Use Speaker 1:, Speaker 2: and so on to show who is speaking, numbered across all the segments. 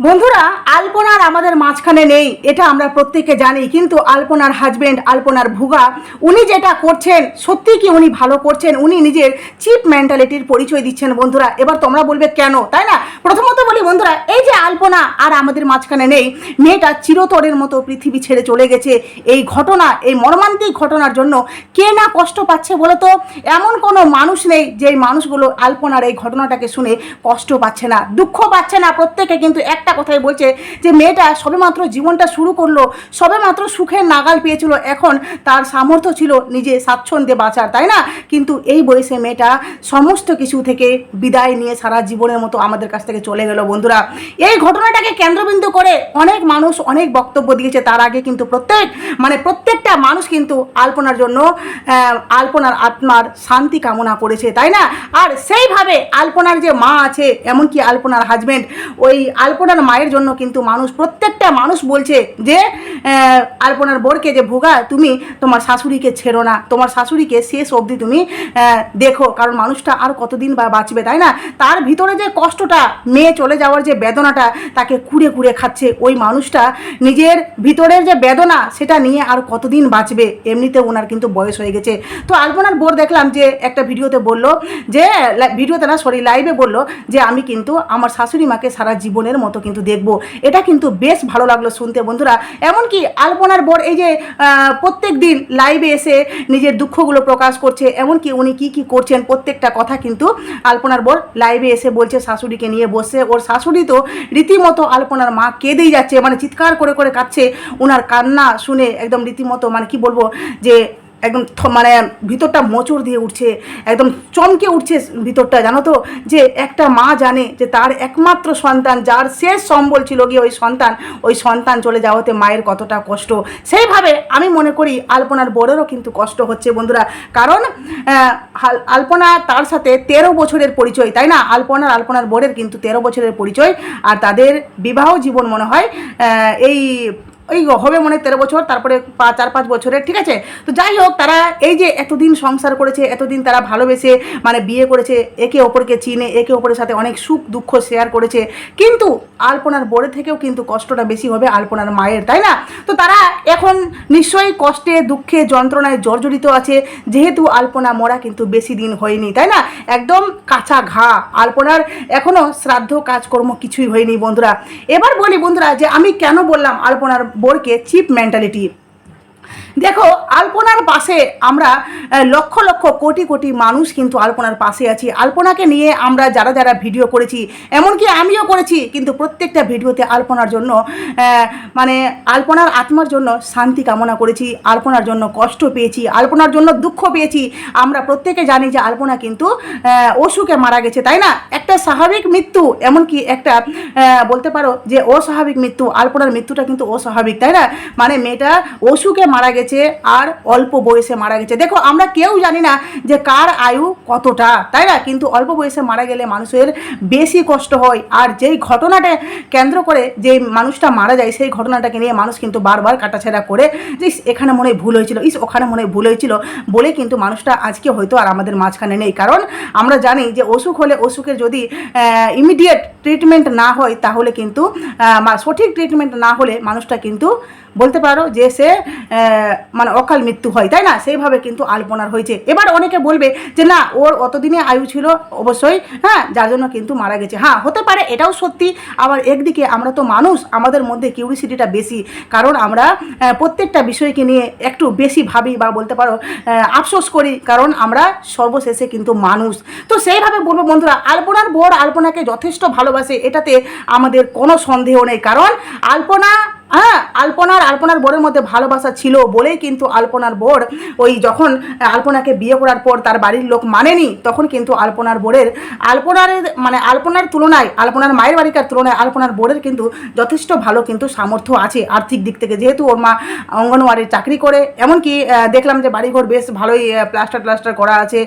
Speaker 1: বন্ধুরা, আলপনার আমাদের মাঝখানে নেই, এটা আমরা প্রত্যেকে জানি, কিন্তু আলপনার হাজব্যান্ড আলপনার ভুগা, উনি যেটা করছেন, সত্যি কি উনি ভালো করছেন? উনি নিজের চিপ মেন্টালিটির পরিচয় দিচ্ছেন, বন্ধুরা। এবার তোমরা বলবে, কেন? তাই না? প্রথমত বলি বন্ধুরা, এই যে আলপনা আর আমাদের মাঝখানে নেই, মেয়েটা চিরতরের মতো পৃথিবী ছেড়ে চলে গেছে। এই ঘটনা, এই মর্মান্তিক ঘটনার জন্য কে না কষ্ট পাচ্ছে বলো তো এমন কোনো মানুষ নেই যে মানুষগুলো আলপনার এই ঘটনাটাকে শুনে কষ্ট পাচ্ছে না, দুঃখ পাচ্ছে না। প্রত্যেকে কিন্তু একটা কথাই বলছে যে, মেয়েটা সবেমাত্র জীবনটা শুরু করল, সবেমাত্র সুখের নাগাল পেয়েছিল। এখন তার সামর্থ্য ছিল নিজে স্বাচ্ছন্দ্যে বাঁচার, তাই না? কিন্তু এই বয়সে মেয়েটা সমস্ত কিছু থেকে বিদায় নিয়ে সারা জীবনের মতো আমাদের কাছ থেকে চলে গেল বন্ধুরা, এই ঘটনাটাকে কেন্দ্রবিন্দু করে অনেক মানুষ অনেক বক্তব্য দিয়েছে। তার আগে কিন্তু প্রত্যেক মানে প্রত্যেকটা মানুষ কিন্তু আলপনার জন্য আলপনার আত্মার শান্তি কামনা করেছে, তাই না? আর সেইভাবে আলপনার যে মা আছে, এমনকি আলপনার হাজবেন্ড ওই আলপনার মায়ের জন্য কিন্তু মানুষ, প্রত্যেকটা মানুষ বলছে যে আলপনার বোরকে যে, ভোগা, তুমি তোমার শাশুড়িকে ছেড়ো না। তোমার শাশুড়িকে শেষ অবধি তুমি দেখো, কারণ মানুষটা আর কতদিন বা বাঁচবে, তাই না? তার ভিতরে যে কষ্টটা মেয়ে চলে যাওয়ার যে বেদনাটা তাকে কুড়ে কুড়ে খাচ্ছে, ওই মানুষটা নিজের ভিতরের যে বেদনা সেটা নিয়ে আর কতদিন বাঁচবে এমনিতে ওনার কিন্তু বয়স হয়ে গেছে। তো আলপনার বোর দেখলাম যে একটা ভিডিওতে বলল যে ভিডিওতে না সরি লাইভে বলল যে, আমি কিন্তু আমার শাশুড়ি মাকে সারা জীবনের মতো কিন্তু দেখব। এটা কিন্তু বেশ ভালো লাগল শুনতে বন্ধুরা। এমনকি আলপনার বোর এই যে প্রত্যেক দিন লাইভে এসে নিজের দুঃখগুলো প্রকাশ করছে, এমনকি উনি কি কি করছেন প্রত্যেকটা কথা কিন্তু আলপনার বোর লাইভে এসে বলছে শাশুড়িকে নিয়ে বসে ওর শাশুড়ি তো রীতিমতো আলপনার মা কেঁদেই যাচ্ছে মানে চিৎকার করে করে কাঁদছে। ওনার কান্না শুনে একদম রীতিমতো মানে কি বলব, যে একদম মানে ভিতরটা মোচড় দিয়ে উঠছে, একদম চমকে উঠছে ভিতরটা, জানো তো? যে একটা মা জানে যে তার একমাত্র সন্তান, যার শেষ সম্বল ছিল গিয়ে ওই সন্তান ওই সন্তান চলে যাওয়াতে মায়ের কতটা কষ্ট। সেইভাবে আমি মনে করি আলপনার বড়েরও কিন্তু কষ্ট হচ্ছে বন্ধুরা। কারণ আলপনা তার সাথে তেরো বছরের পরিচয়, তাই না? আলপনার আলপনার বোর্ডের কিন্তু তেরো বছরের পরিচয়। আর তাদের বিবাহ জীবন মনে হয় এই ওই হবে মনে তেরো বছর, তারপরে পা চার পাঁচ বছরের, ঠিক আছে? তো যাই হোক, তারা এই যে এতদিন সংসার করেছে, এতদিন তারা ভালোবেসে মানে বিয়ে করেছে, একে অপরকে চিনে, একে অপরের সাথে অনেক সুখ দুঃখ শেয়ার করেছে, কিন্তু আলপনার বোর্ডে থেকেও কিন্তু কষ্টটা বেশি হবে আলপনার মায়ের, তাই না? তো তারা এখন নিশ্চয়ই কষ্টে, দুঃখে, যন্ত্রণায় জর্জরিত আছে, যেহেতু আলপনা মরা কিন্তু বেশি দিন হয়নি, তাই না? একদম কাঁচা ঘা, আলপনার এখনও শ্রাদ্ধ কাজকর্ম কিছুই হয়নি, বন্ধুরা। এবার বলি বন্ধুরা যে আমি কেন বললাম আলপনার বোরকে চিপ মেন্টালিটি দেখো, আলপনার পাশে আমরা লক্ষ লক্ষ কোটি কোটি মানুষ কিন্তু আলপনার পাশে আছি। আলপনাকে নিয়ে আমরা যারা যারা ভিডিও করেছি, এমনকি আমিও করেছি, কিন্তু প্রত্যেকটা ভিডিওতে আলপনার জন্য মানে আলপনার আত্মার জন্য শান্তি কামনা করেছি, আলপনার জন্য কষ্ট পেয়েছি, আলপনার জন্য দুঃখ পেয়েছি। আমরা প্রত্যেকে জানি যে আলপনা কিন্তু অসুখে মারা গেছে, তাই না? একটা স্বাভাবিক মৃত্যু, এমনকি একটা বলতে পারো যে অস্বাভাবিক মৃত্যু, আলপনার মৃত্যুটা কিন্তু অস্বাভাবিক, তাই না? মানে মেয়েটা অসুখে মারা গেছে আর অল্প বয়সে মারা গেছে। দেখো, আমরা কেউ জানি না যে কার আয়ু কতটা, তাই না? কিন্তু অল্প বয়সে মারা গেলে মানুষের বেশি কষ্ট হয়। আর যেই ঘটনাটা কেন্দ্র করে যে মানুষটা মারা যায়, সেই ঘটনাটাকে নিয়ে মানুষ কিন্তু বারবার কাটাছেড়া করে, যে এখানে মনে ভুল হয়েছিল, ইস, ওখানে মনে ভুল হয়েছিল বলে কিন্তু মানুষটা আজকে হয়তো আর আমাদের মাঝখানে নেই। কারণ আমরা জানি যে অসুখ হলে অসুখের যদি ইমিডিয়েট ট্রিটমেন্ট না হয়, তাহলে কিন্তু সঠিক ট্রিটমেন্ট না হলে মানুষটা কিন্তু বলতে পারো যে সে মানে অকাল মৃত্যু হয়, তাই না? সেইভাবে কিন্তু আলপনার হয়েছে। এবার অনেকে বলবে যে না, ওর অতদিনে আয়ু ছিল অবশ্যই হ্যাঁ যার জন্য কিন্তু মারা গেছে। হ্যাঁ হতে পারে, এটাও সত্যি। আবার একদিকে আমরা তো মানুষ, আমাদের মধ্যে কিউরিসিটিটা বেশি। কারণ আমরা প্রত্যেকটা বিষয়কে নিয়ে একটু বেশি ভাবি বা বলতে পারো আফসোস করি। কারণ আমরা সর্বশেষে কিন্তু মানুষ। তো সেইভাবে বলব বন্ধুরা, আলপনার বোর আলপনাকে যথেষ্ট ভালোবাসে। এটাতে আমাদের কোনো সন্দেহ নেই। কারণ আলপনা হ্যাঁ আলপনার আলপনার বোরের মধ্যে ভালোবাসা ছিল বলেই কিন্তু আলপনার বোর ওই যখন আলপনাকে বিয়ে করার পর তার বাড়ির লোক মানেনি, তখন কিন্তু আলপনার বোরের, আলপনার মানে আলপনার তুলনায়, আলপনার মায়ের বাড়িকার তুলনায় আলপনার বোরের কিন্তু যথেষ্ট ভালো কিন্তু সামর্থ্য আছে আর্থিক দিক থেকে। যেহেতু ওর মা অঙ্গনওয়াড়ির চাকরি করে, এমনকি দেখলাম যে বাড়িঘর বেশ ভালোই প্লাস্টার প্লাস্টার করা আছে,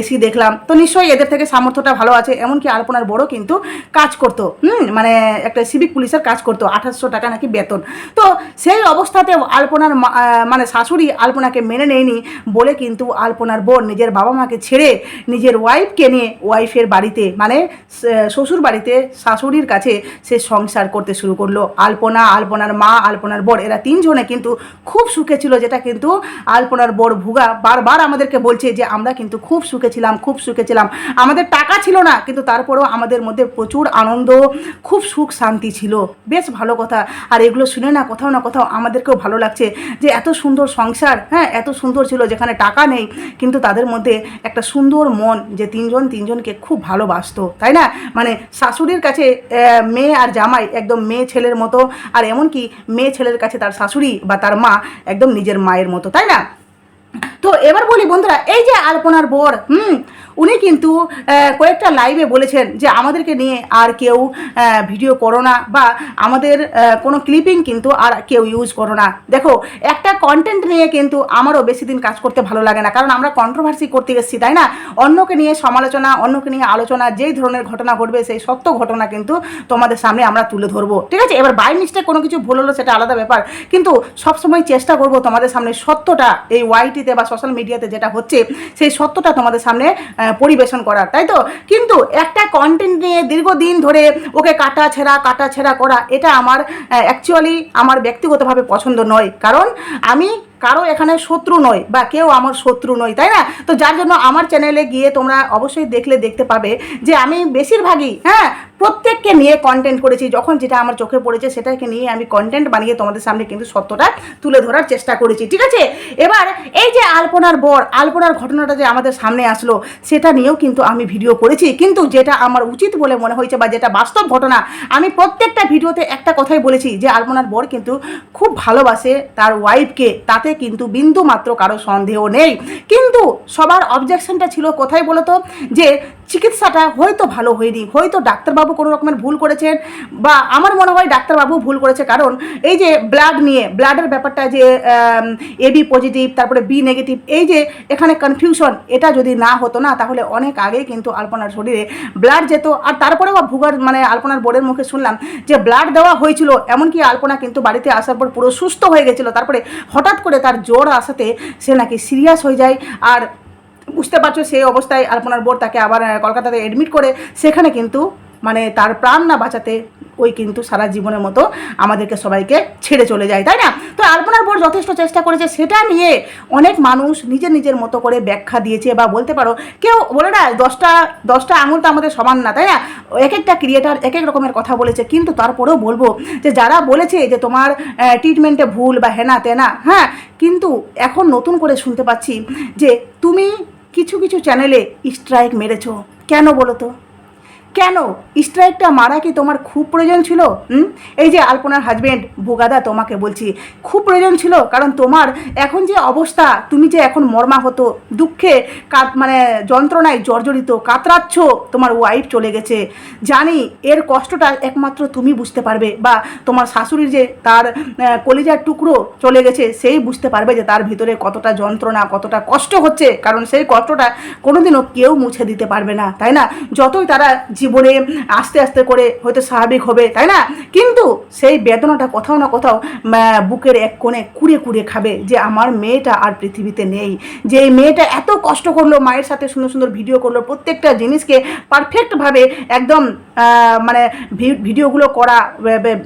Speaker 1: এসি দেখলাম, তো নিশ্চয়ই এদের থেকে সামর্থ্যটা ভালো আছে, এমনকি আলপনার বড় কিন্তু কাজ করতো, হুম মানে একটা সিভিক পুলিশের কাজ করতো, আঠাশশো টাকা নাকি বেতন। তো সেই অবস্থাতেও আলপনার মানে শাশুড়ি আলপনাকে মেনে নেয়নি বলে কিন্তু আলপনার বোন নিজের বাবা মাকে ছেড়ে নিজের ওয়াইফকে নিয়ে ওয়াইফের বাড়িতে মানে শ্বশুর বাড়িতে শাশুড়ির কাছে সে সংসার করতে শুরু করল। আলপনা, আলপনার মা, আলপনার বর এরা তিনজনে কিন্তু খুব সুখে ছিল, যেটা কিন্তু আলপনার বর ভুগা বারবার আমাদেরকে বলছে যে, আমরা কিন্তু খুব সুখে ছিলাম, খুব সুখে ছিলাম। আমাদের টাকা ছিল না, কিন্তু তারপরেও আমাদের মধ্যে প্রচুর আনন্দ, খুব সুখ শান্তি ছিল। বেশ ভালো কথা। আর এগুলো শুনে না কোথাও না কোথাও আমাদেরকেও ভালো লাগছে যে এত সুন্দর সংসার হ্যাঁ এত সুন্দর ছিল যেখানে টাকা নেই, কিন্তু তাদের মধ্যে একটা সুন্দর মন যে তিনজন তিনজনকে খুব ভালোবাসতো, তাই না? মানে শাশুড়ির কাছে মেয়ে আর জামাই একদম মেয়ে ছেলের মতো, আর এমনকি মেয়ে ছেলের কাছে তার শাশুড়ি বা তার মা একদম নিজের মায়ের মতো, তাই না? তো এবার বলি বন্ধুরা, এই যে আলপনার বর, হুম উনি কিন্তু কয়েকটা লাইভে বলেছেন যে আমাদেরকে নিয়ে আর কেউ ভিডিও করো না বা আমাদের কোনো ক্লিপিং কিন্তু আর কেউ ইউজ করো না। দেখো, একটা কন্টেন্ট নিয়ে কিন্তু আমারও বেশি দিন কাজ করতে ভালো লাগে না। কারণ আমরা কন্ট্রোভার্সি করতে এসেছি, তাই না? অন্যকে নিয়ে সমালোচনা, অন্যকে নিয়ে আলোচনা, যেই ধরনের ঘটনা ঘটবে, সেই সত্য ঘটনা কিন্তু তোমাদের সামনে আমরা তুলে ধরবো। ঠিক আছে? এবার বাই মিস্টেক কোনো কিছু ভুল হলো, সেটা আলাদা ব্যাপার। কিন্তু সবসময় চেষ্টা করব তোমাদের সামনে সত্যটা, এই ওয়াইটিতে বা সোশ্যাল মিডিয়াতে যেটা হচ্ছে, সেই সত্যটা তোমাদের সামনে পরিবেশন করার তাই তো? কিন্তু একটা কন্টেন্ট নিয়ে দীর্ঘদিন ধরে ওকে কাটা ছেঁড়া কাটা ছেঁড়া করা, এটা আমার অ্যাকচুয়ালি আমার ব্যক্তিগতভাবে পছন্দ নয়। কারণ আমি কারও এখানে শত্রু নয় বা কেউ আমার শত্রু নয় তাই না? তো যার জন্য আমার চ্যানেলে গিয়ে তোমরা অবশ্যই দেখলে, দেখতে পাবে যে আমি বেশিরভাগই হ্যাঁ প্রত্যেককে নিয়ে কন্টেন্ট করেছি, যখন যেটা আমার চোখে পড়েছে সেটাকে নিয়ে আমি কন্টেন্ট বানিয়ে তোমাদের সামনে কিন্তু সত্যটা তুলে ধরার চেষ্টা করেছি, ঠিক আছে? এবার এই যে আলপনার বর, আলপনার ঘটনাটা যে আমাদের সামনে আসলো, সেটা নিয়েও কিন্তু আমি ভিডিও করেছি। কিন্তু যেটা আমার উচিত বলে মনে হয়েছে বা যেটা বাস্তব ঘটনা, আমি প্রত্যেকটা ভিডিওতে একটা কথাই বলেছি যে আলপনার বর কিন্তু খুব ভালোবাসে তার ওয়াইফকে তাতে কিন্তু বিন্দু মাত্র কারও সন্দেহ নেই। কিন্তু সবার অবজেকশনটা ছিল কোথায় বলো তো যে চিকিৎসাটা হয়তো ভালো হয়নি, হয়তো ডাক্তারবাবু কোনো রকমের ভুল করেছেন বা আমার মনে হয় ডাক্তারবাবু ভুল করেছে, কারণ এই যে ব্লাড নিয়ে ব্লাডের ব্যাপারটা যে এবি পজিটিভ তারপরে বি নেগেটিভ এই যে এখানে কনফিউশন এটা যদি না হতো না, তাহলে অনেক আগেই কিন্তু আলপনার শরীরে ব্লাড যেত। আর তারপরেও ভুগার মানে আলপনার বোর্ডের মুখে শুনলাম যে ব্লাড দেওয়া হয়েছিল, এমনকি আলপনা কিন্তু বাড়িতে আসার পর পুরো সুস্থ হয়ে গেছিল। তারপরে হঠাৎ করে তার জ্বর আসাতে সে নাকি সিরিয়াস হয়ে যায়। আর বুঝতে পারছ সেই অবস্থায় আলপনার বোর্ড তাকে আবার কলকাতাতে অ্যাডমিট করে। সেখানে কিন্তু মানে তার প্রাণ না বাঁচাতে ওই কিন্তু সারা জীবনের মতো আমাদেরকে সবাইকে ছেড়ে চলে যায়, তাই না? তো আলপনার বোর্ড যথেষ্ট চেষ্টা করেছে, সেটা নিয়ে অনেক মানুষ নিজের নিজের মতো করে ব্যাখ্যা দিয়েছে বা বলতে পারো, কেউ বলে না, দশটা দশটা আঙুল তো আমাদের সমান না, তাই না? এক একটা ক্রিয়েটার এক এক রকমের কথা বলেছে, কিন্তু তারপরেও বলব যে যারা বলেছে যে তোমার ট্রিটমেন্টে ভুল বা হেনা তেনা হ্যাঁ কিন্তু এখন নতুন করে শুনতে পাচ্ছি যে তুমি কিছু কিছু চ্যানেলে স্ট্রাইক মেরেছো, কেন বলো তো? কেন? স্ট্রাইকটা মারা কি তোমার খুব প্রয়োজন ছিল? হুম? এই যে আলপনার হাজবেন্ড ভোগাদা তোমাকে বলছি, খুব প্রয়োজন ছিল, কারণ তোমার এখন যে অবস্থা, তুমি যে এখন মর্মা হতো দুঃখে মানে যন্ত্রণায় জর্জরিত, কাতরাচ্ছ, তোমার ওয়াইফ চলে গেছে। জানি এর কষ্টটা একমাত্র তুমি বুঝতে পারবে, বা তোমার শাশুড়ির যে তার কলিজার টুকরো চলে গেছে, সেই বুঝতে পারবে যে তার ভিতরে কতটা যন্ত্রণা, কতটা কষ্ট হচ্ছে, কারণ সেই কষ্টটা কোনোদিনও কেউ মুছে দিতে পারবে না, তাই না? যতই তারা জীবনে আস্তে আস্তে করে হয়তো স্বাভাবিক হবে, তাই না? কিন্তু সেই বেদনাটা কোথাও না কোথাও বুকের এক কোণে কুড়ে কুড়ে খাবে যে আমার মেয়েটা আর পৃথিবীতে নেই। যে এই মেয়েটা এত কষ্ট করল, মায়ের সাথে সুন্দর সুন্দর ভিডিও করল, প্রত্যেকটা জিনিসকে পারফেক্টভাবে একদম মানে ভিডিওগুলো করা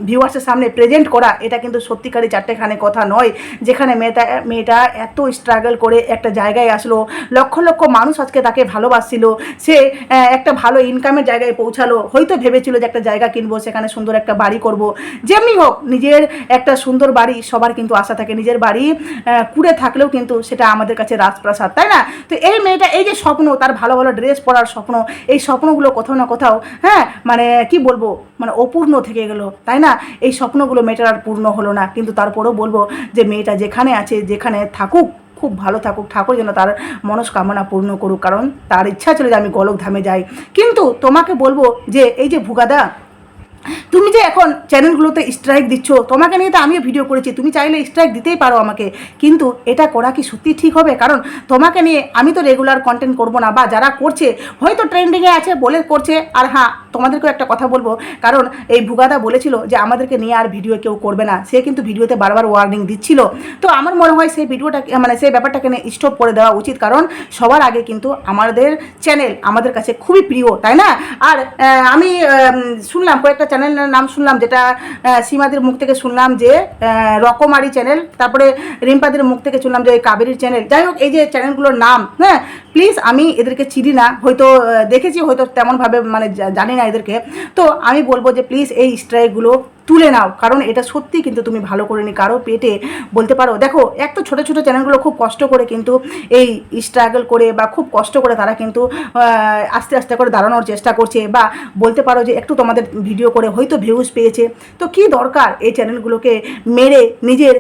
Speaker 1: ভিউয়ার্সের সামনে প্রেজেন্ট করা, এটা কিন্তু সত্যিকারই চারটেখানে কথা নয়। যেখানে মেয়েটা মেয়েটা এত স্ট্রাগল করে একটা জায়গায় আসলো, লক্ষ লক্ষ মানুষ আজকে তাকে ভালোবাসছিল। সে একটা ভালো ইনকামের জায়গায় পৌঁছালো। হয়তো ভেবেছিল যে একটা জায়গা কিনবো, সেখানে সুন্দর একটা বাড়ি করব। যেমনি হোক, নিজের একটা সুন্দর বাড়ি সবার কিন্তু আশা থাকে। নিজের বাড়ি কুড়ে থাকলেও কিন্তু সেটা আমাদের কাছে রাজপ্রাসাদ, তাই না? তো এই মেয়েটা এই যে স্বপ্ন, তার ভালো ভালো ড্রেস পরার স্বপ্ন, এই স্বপ্নগুলো কোথাও না কোথাও হ্যাঁ মানে কি বলব মানে অপূর্ণ থেকে গেল, তাই না? এই স্বপ্নগুলো মেয়েটার আর পূর্ণ হলো না। কিন্তু তারপরেও বলব যে মেয়েটা যেখানে আছে, যেখানে থাকুক খুব ভালো থাকুক, ঠাকুর যেন তার মনস্কামনা পূর্ণ করুক, কারণ তার ইচ্ছা ছিল যে আমি গলক ধামে যাই। কিন্তু তোমাকে বলব যে, এই যে ভুগাদা তুমি যে এখন চ্যানেলগুলোতে স্ট্রাইক দিচ্ছ, তোমাকে নিয়ে তো আমিও ভিডিও করেছি, তুমি চাইলে স্ট্রাইক দিতেই পারো আমাকে। কিন্তু এটা করা কি সত্যি ঠিক হবে? কারণ তোমাকে নিয়ে আমি তো রেগুলার কন্টেন্ট করব না, বা যারা করছে, হয়তো ট্রেন্ডিংয়ে আছে বলে করছে। আর হ্যাঁ তোমাদেরকেও একটা কথা বলব, কারণ এই ভুগাদা বলেছিল যে আমাদেরকে নিয়ে আর ভিডিও কেউ করবে না। সে কিন্তু ভিডিওতে বারবার ওয়ার্নিং দিচ্ছিল। তো আমার মনে হয় সেই ভিডিওটাকে মানে সেই ব্যাপারটাকে নিয়ে স্টপ করে দেওয়া উচিত, কারণ সবার আগে কিন্তু আমাদের চ্যানেল আমাদের কাছে খুবই প্রিয়, তাই না? আর আমি শুনলাম কয়েকটা চ্যানেলের নাম শুনলাম, যেটা সীমাদের মুখ থেকে শুনলাম যে রকমারি চ্যানেল তারপরে রিম্পাদের মুখ থেকে শুনলাম যে কাবেরির চ্যানেল যাই হোক, এই যে চ্যানেলগুলোর নাম হ্যাঁ প্লিজ আমি এদেরকে চিনি না, হয়তো দেখেছি, হয়তো তেমনভাবে মানে জানি না এদেরকে। তো আমি বলব যে প্লিজ এই স্ট্রাইকগুলো তুলে নাও, কারণ এটা সত্যি কিন্তু তুমি ভালো করে নি, কারও পেটে বলতে পারো। দেখো, এক তো ছোটো ছোটো চ্যানেলগুলো খুব কষ্ট করে কিন্তু এই স্ট্রাগল করে বা খুব কষ্ট করে তারা কিন্তু আস্তে আস্তে করে দাঁড়ানোর চেষ্টা করছে বা বলতে পারো যে একটু তোমাদের ভিডিও করে হয়তো ভিউজ পেয়েছে। তো কি দরকার এই চ্যানেলগুলোকে মেরে নিজের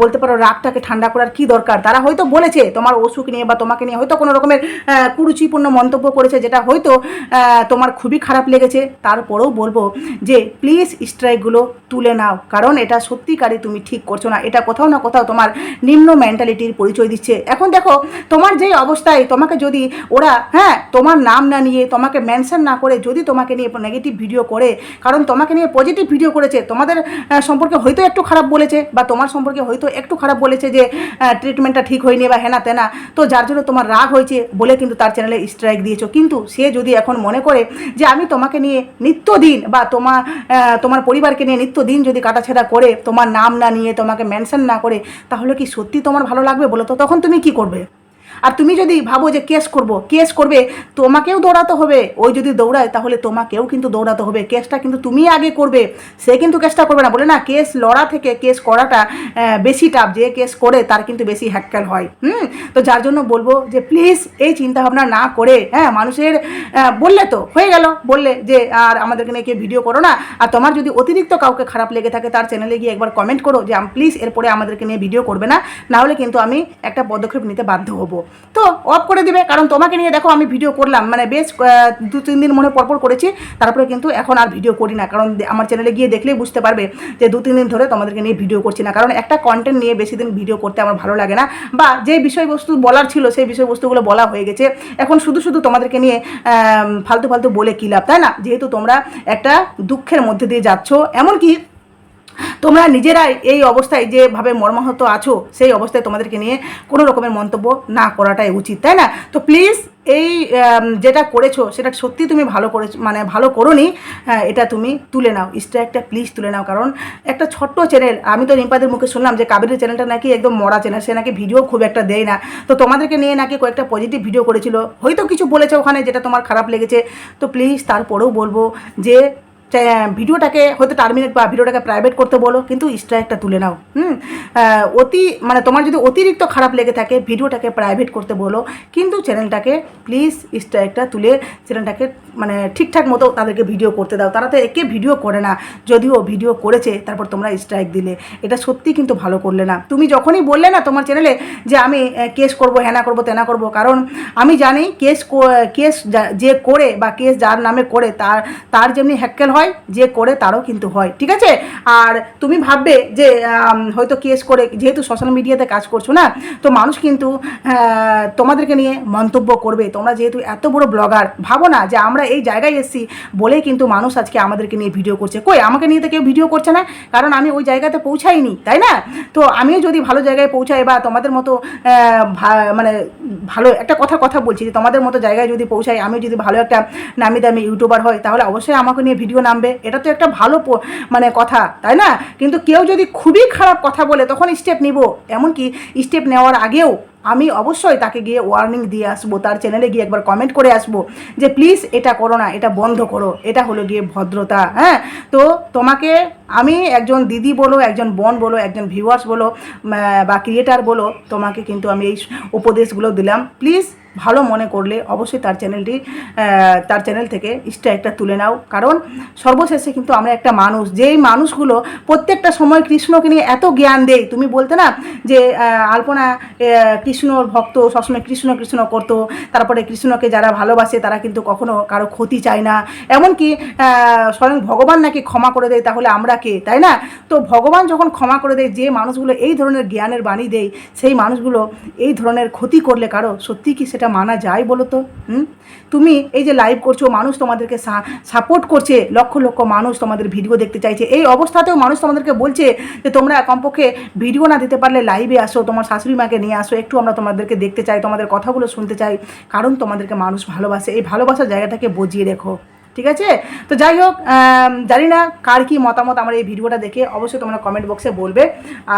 Speaker 1: বলতে পারো রাগটাকে ঠান্ডা করার কি দরকার? তারা হয়তো বলেছে তোমার অসুখ নিয়ে বা তোমাকে নিয়ে হয়তো কোনো রকমের কুরুচিপূর্ণ মন্তব্য করেছে যেটা হয়তো তোমার খুবই খারাপ লেগেছে। তারপরেও বলব যে প্লিজ স্ট্রাইকগুলো তুলে নাও। কারণ এটা সত্যিকারই তুমি ঠিক করছ না। এটা কোথাও না কোথাও তোমার নিম্ন মেন্টালিটির পরিচয় দিচ্ছে। এখন দেখো, তোমার যেই অবস্থায় তোমাকে যদি ওরা হ্যাঁ তোমার নাম না নিয়ে, তোমাকে মেনশন না করে, যদি তোমাকে নিয়ে নেগেটিভ ভিডিও করে, কারণ তোমাকে নিয়ে পজিটিভ ভিডিও করেছে, তোমাদের সম্পর্কে হয়তো একটু খারাপ বলেছে, বা তোমার সম্পর্কে হয়তো একটু খারাপ বলেছে যে ট্রিটমেন্টটা ঠিক হয়নি বা হেনা তেনা, তো যার জন্য তোমার রাগ হয়েছে বলে কিন্তু তার চ্যানেলে স্ট্রাইক দিয়েছ। কিন্তু সে যদি এখন মনে করে যে, আমি তোমাকে নিয়ে নিত্যদিন বা তোমার তোমার পরিবারকে নিয়ে নিত্যদিন যদি কাটাছেড়া করে, তোমার নাম না নিয়ে তোমাকে মেনশন না করে, তাহলে কি সত্যি তোমার ভালো লাগবে বলো তো? তখন তুমি কি করবে? আর তুমি যদি ভাবো যে কেস করব, কেস করবে, তোমাকেও দৌড়াতে হবে। ওই যদি দৌড়ায়, তাহলে তোমাকেও কিন্তু দৌড়াতে হবে। কেসটা কিন্তু তুমি আগে করবে। সে কিন্তু কেসটা করবে না। বলে না, কেস লড়া থেকে কেস করাটা বেশি টাফ যে কেস করে, তার কিন্তু বেশি হ্যাক্কাল হয়। হুম? তো যার জন্য বলব যে প্লিজ এই চিন্তাভাবনা না করে হ্যাঁ মানুষের বললে তো হয়ে গেল। বললে যে, আর আমাদেরকে নিয়ে কেউ ভিডিও করো না। আর তোমার যদি অতিরিক্ত কাউকে খারাপ লেগে থাকে, তার চ্যানেলে গিয়ে একবার কমেন্ট করো যে প্লিজ এরপরে আমাদেরকে নিয়ে ভিডিও করবে না। নাহলে কিন্তু আমি একটা পদক্ষেপ নিতে বাধ্য হব। তো অফ করে দিবে। কারণ তোমাকে নিয়ে দেখো আমি ভিডিও করলাম। মানে বেশ দু, তিন দিন মনে পরপর করেছি। তারপরে কিন্তু এখন আর ভিডিও করি না। কারণ আমার চ্যানেলে গিয়ে দেখলেই বুঝতে পারবে যে দু, তিন দিন ধরে তোমাদেরকে নিয়ে ভিডিও করছি না। কারণ একটা কন্টেন্ট নিয়ে বেশি দিন ভিডিও করতে আমার ভালো লাগে না। বা যে বিষয়বস্তু বলার ছিল, সেই বিষয়বস্তুগুলো বলা হয়ে গেছে। এখন শুধু শুধু তোমাদেরকে নিয়ে ফালতু ফালতু বলে কী লাভ, তাই না? যেহেতু তোমরা একটা দুঃখের মধ্যে দিয়ে যাচ্ছ। এমনকি তোমরা নিজেরাই এই অবস্থায় যেভাবে মর্মাহত আছো সেই অবস্থায় তোমাদেরকে নিয়ে কোনো রকমের মন্তব্য না করাটাই উচিত তাই না? তো প্লিজ এই যেটা করেছ সেটা সত্যি তুমি ভালো করেছ মানে ভালো করোনি হ্যাঁ, এটা তুমি তুলে নাও। স্ট্রাইকটা প্লিজ তুলে নাও কারণ একটা ছোট্ট চ্যানেল আমি তো রিম্পাদের মুখে শুনলাম যে কাবেরের চ্যানেলটা নাকি একদম মরা চ্যানেল সে নাকি ভিডিও খুব একটা দেয় না। তো তোমাদেরকে নিয়ে নাকি কয়েকটা পজিটিভ ভিডিও করেছিল। হয়তো কিছু বলেছে ওখানে যেটা তোমার খারাপ লেগেছে। তো প্লিজ তারপরেও বলব যে ভিডিওটাকে হয়তো টার্মিনেট বা ভিডিওটাকে প্রাইভেট করতে বলো, কিন্তু স্ট্রাইকটা তুলে নাও, হুম? অতি মানে তোমার যদি অতিরিক্ত খারাপ লেগে থাকে, ভিডিওটাকে প্রাইভেট করতে বলো, কিন্তু চ্যানেলটাকে প্লিজ স্ট্রাইকটা তুলে চ্যানেলটাকে মানে ঠিকঠাক মতো তাদেরকে ভিডিও করতে দাও। তারা তো একে ভিডিও করে না, যদিও ভিডিও করেছে, তারপর তোমরা স্ট্রাইক দিলে। এটা সত্যি কিন্তু ভালো করলে না। তুমি যখনই বললে না তোমার চ্যানেলে যে আমি কেস করব হ্যানা করব, তেনা করব, কারণ আমি জানি কেস কেস যে করে বা কেস যার নামে করে, তার তার যেমনি হ্যাক্কেল হয় যে করে তারও কিন্তু হয়, ঠিক আছে? আর তুমি ভাববে যে হয়তো কেস করে, যেহেতু সোশ্যাল মিডিয়াতে কাজ করছ না, তো মানুষ কিন্তু তোমাদেরকে নিয়ে মন্তব্য করবে। তোমরা যেহেতু এত বড় ব্লগার ভাবো না যে আমরা এই জায়গায় এসেছি বলেই কিন্তু মানুষ আজকে আমাদেরকে নিয়ে ভিডিও করছে। কই, আমাকে নিয়ে তো কেউ ভিডিও করছে না? কারণ আমি ওই জায়গাতে পৌঁছাইনি, তাই না? তো আমিও যদি ভালো জায়গায় পৌঁছাই বা তোমাদের মতো মানে ভালো একটা কথা কথা বলছি যে তোমাদের মতো জায়গায় যদি পৌঁছাই আমি যদি ভালো একটা নামি দামি ইউটিউবার হয়, তাহলে অবশ্যই আমাকে নিয়ে ভিডিও নামবে, এটা তো একটা ভালো মানে কথা, তাই না? কিন্তু কেউ যদি খুবই খারাপ কথা বলে, তখন স্টেপ নিব। এমনকি স্টেপ নেওয়ার আগেও আমি অবশ্যই তাকে গিয়ে ওয়ার্নিং দিয়ে আসব, তার চ্যানেলে গিয়ে একবার কমেন্ট করে আসব যে প্লিজ এটা করো না, এটা বন্ধ করো, এটা হলো গিয়ে ভদ্রতা। হ্যাঁ? তো তোমাকে আমি একজন দিদি বলো, একজন বোন বলো, একজন ভিউয়ার্স বলো বা ক্রিয়েটার বলো, তোমাকে কিন্তু আমি এই উপদেশগুলো দিলাম। প্লিজ ভালো মনে করলে অবশ্যই তার চ্যানেলটি তার চ্যানেল থেকে স্ট্রাইকটা তুলে নাও। কারণ সর্বশেষে কিন্তু আমরা একটা মানুষ, যেই মানুষগুলো প্রত্যেকটা সময় কৃষ্ণকে নিয়ে এত জ্ঞান দেয়, তুমি বলতে না যে আলপনা কৃষ্ণর ভক্ত, সবসময় কৃষ্ণ কৃষ্ণ করতো, তারপরে কৃষ্ণকে যারা ভালোবাসে তারা কিন্তু কখনো কারও ক্ষতি চায় না। এমনকি স্বয়ং ভগবান নাকি ক্ষমা করে দেয়, তাহলে আমরা কে, তাই না? তো ভগবান যখন ক্ষমা করে দেয়, যে মানুষগুলো এই ধরনের জ্ঞানের বাণী দেয়, সেই মানুষগুলো এই ধরনের ক্ষতি করলে কারও সত্যি কি সেটা মানা যায় বলো তো? হুম? তুমি এই যে লাইভ করছ, মানুষ তোমাদেরকে সাপোর্ট করছে, লক্ষ লক্ষ মানুষ তোমাদের ভিডিও দেখতে চাইছে। এই অবস্থাতেও মানুষ তোমাদেরকে বলছে যে, তোমরা কমপক্ষে ভিডিও না দিতে পারলে লাইভে আসো, তোমার শাশুড়ি মাকে নিয়ে আসো, একটু আমরা তোমাদেরকে দেখতে চাই, তোমাদের কথাগুলো শুনতে চাই। কারণ তোমাদেরকে মানুষ ভালোবাসে। এই ভালোবাসার জায়গাটাকে বজিয়ে রেখো। ঠিক আছে? তো যাই হোক জানি না কার কি মতামত আমার এই ভিডিওটা দেখে। অবশ্যই তোমরা কমেন্ট বক্সে বলবে।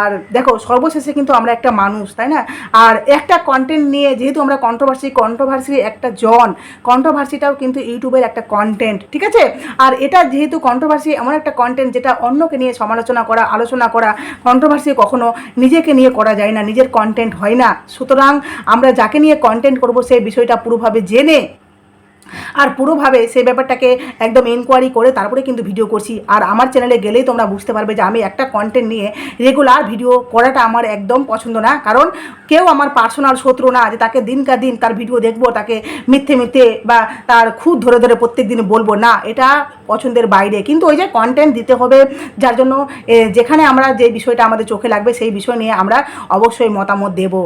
Speaker 1: আর দেখো, সর্বশেষে কিন্তু আমরা একটা মানুষ, তাই না? আর একটা কন্টেন্ট নিয়ে যেহেতু আমরা কন্ট্রোভার্সি কন্ট্রোভার্সির একটা জন কন্ট্রোভার্সিটাও কিন্তু ইউটিউবের একটা কন্টেন্ট ঠিক আছে? আর এটা যেহেতু কন্ট্রোভার্সি এমন একটা কন্টেন্ট যেটা অন্যকে নিয়ে সমালোচনা করা, আলোচনা করা কন্ট্রোভার্সি কখনো নিজেকে নিয়ে করা যায় না, নিজের কন্টেন্ট হয় না। সুতরাং আমরা যাকে নিয়ে কন্টেন্ট করব, সেই বিষয়টা পুরোভাবে জেনে আর পুরোভাবে সেই ব্যাপারটাকে একদম এনকোয়ারি করে তারপরে কিন্তু ভিডিও করছি। আর আমার চ্যানেলে গেলেই তোমরা বুঝতে পারবে যে আমি একটা কন্টেন্ট নিয়ে রেগুলার ভিডিও করাটা আমার একদম পছন্দ না। কারণ কেউ আমার পার্সোনাল শত্রু না যে তাকে দিনকার দিন তার ভিডিও দেখব, তাকে মিথ্যে মিথ্যে বা তার খুদ ধরে ধরে প্রত্যেক দিন বলব। না, এটা পছন্দের বাইরে। কিন্তু ওই যে কন্টেন্ট দিতে হবে, যার জন্য যেখানে আমরা যে বিষয়টা আমাদের চোখে লাগবে সেই বিষয় নিয়ে আমরা অবশ্যই মতামত দেবো।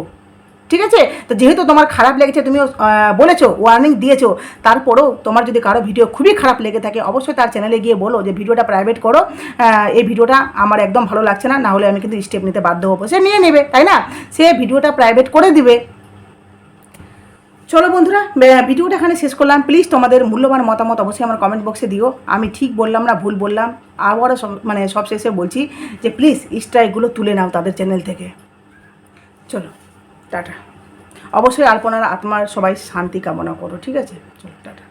Speaker 1: ঠিক আছে? তো যেহেতু তোমার খারাপ লেগেছে আহ, বলেছ ওয়ার্নিং দিয়েছ তারপরেও তোমার যদি কারও ভিডিও খুবই খারাপ লেগে থাকে অবশ্যই তার চ্যানেলে গিয়ে বলো যে ভিডিওটা প্রাইভেট করো। এই ভিডিওটা আমার একদম ভালো লাগছে না না হলে আমি কিন্তু স্টেপ নিতে বাধ্য হব। সে নিয়ে নেবে তাই না? সে ভিডিওটা প্রাইভেট করে দিবে। চলো বন্ধুরা ভিডিওটা এখানে শেষ করলাম। প্লিজ তোমাদের মূল্যবান মতামত অবশ্যই আমার কমেন্ট বক্সে দিও। আমি ঠিক বললাম না ভুল বললাম আবারও মানে সব শেষে বলছি যে প্লিজ স্ট্রাইকগুলো তুলে নাও তাদের চ্যানেল থেকে। চলো। টাটা। অবশ্যই আলপনার আত্মার সবাই শান্তি কামনা করো ঠিক আছে? চলো টাটা।